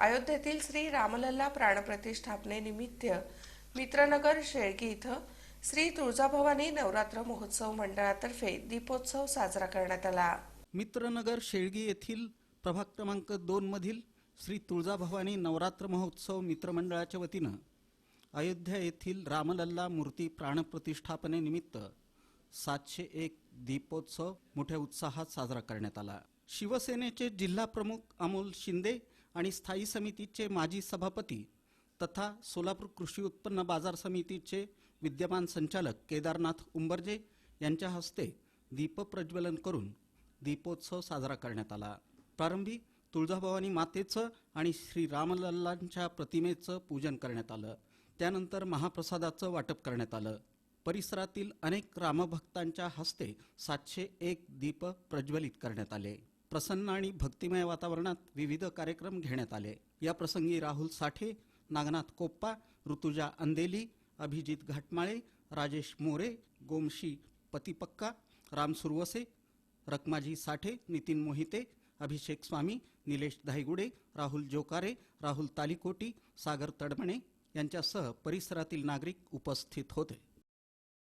अयोध्येतील श्री रामलल्ला प्राणप्रतिष्ठापनेनिमित्त मित्रनगर शेळगी इथं श्री तुळजाभवानी नवरात्र महोत्सव मंडळातर्फे दीपोत्सव साजरा करण्यात आला. मित्रनगर शेळगी येथील प्रभाग क्रमांक दोनमधील श्री तुळजाभवानी नवरात्र महोत्सव मित्रमंडळाच्या वतीनं अयोध्या येथील रामलल्ला मूर्ती प्राणप्रतिष्ठापनेनिमित्त सातशे एक दीपोत्सव मोठ्या उत्साहात साजरा करण्यात आला. शिवसेनेचे जिल्हा प्रमुख अमोल शिंदे आणि स्थायी समितीचे माजी सभापती तथा सोलापूर कृषी उत्पन्न बाजार समितीचे विद्यमान संचालक केदारनाथ उंबरजे यांच्या हस्ते दीपप्रज्वलन करून दीपोत्सव साजरा करण्यात आला. प्रारंभी तुळजाभवानी मातेचं आणि श्री रामलल्लांच्या प्रतिमेचं पूजन करण्यात आलं. त्यानंतर महाप्रसादाचं वाटप करण्यात आलं. परिसरातील अनेक रामभक्तांच्या हस्ते सातशे एक दीप प्रज्वलित करण्यात आले. प्रसन्न आणि भक्तिमय वातावरणात विविध कार्यक्रम घेण्यात आले. या प्रसंगी राहुल साठे नागनाथ कोप्पा ऋतुजा अंदेली अभिजित घाटमाळे राजेश मोरे गोमशी पतिपक्का राम सुरवसे रकमाजी साठे नितीन मोहिते अभिषेक स्वामी निलेश धायगुडे राहुल जोकारे राहुल तालिकोटी सागर तडमणे यांच्यासह परिसरातील नागरिक उपस्थित होते.